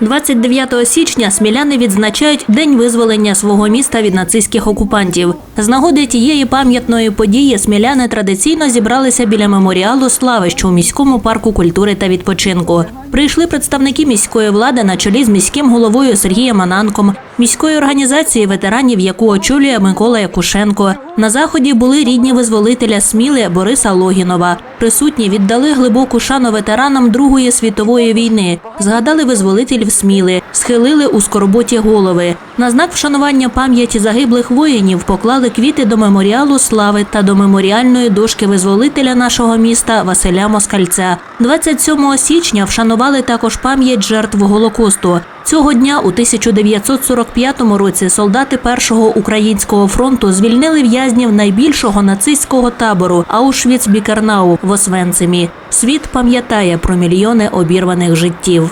29 січня сміляни відзначають День визволення свого міста від нацистських окупантів. З нагоди тієї пам'ятної події сміляни традиційно зібралися біля меморіалу слави, що у міському парку культури та відпочинку. Прийшли представники міської влади на чолі з міським головою Сергієм Ананком, міської організації ветеранів, яку очолює Микола Якушенко. На заході були рідні визволителя Сміли Бориса Логінова. Присутні віддали глибоку шану ветеранам Другої світової війни, згадали визволителів Сміли, схилили у скорботі голови. На знак вшанування пам'яті загиблих воїнів поклали квіти до меморіалу слави та до меморіальної дошки визволителя нашого міста Василя Москальця. 27 січня вшанували також пам'ять жертв Голокосту. Цього дня у 1945 році солдати першого українського фронту звільнили в'язнів найбільшого нацистського табору Аушвіц-Бікернау в Освенцимі. Світ пам'ятає про мільйони обірваних життів.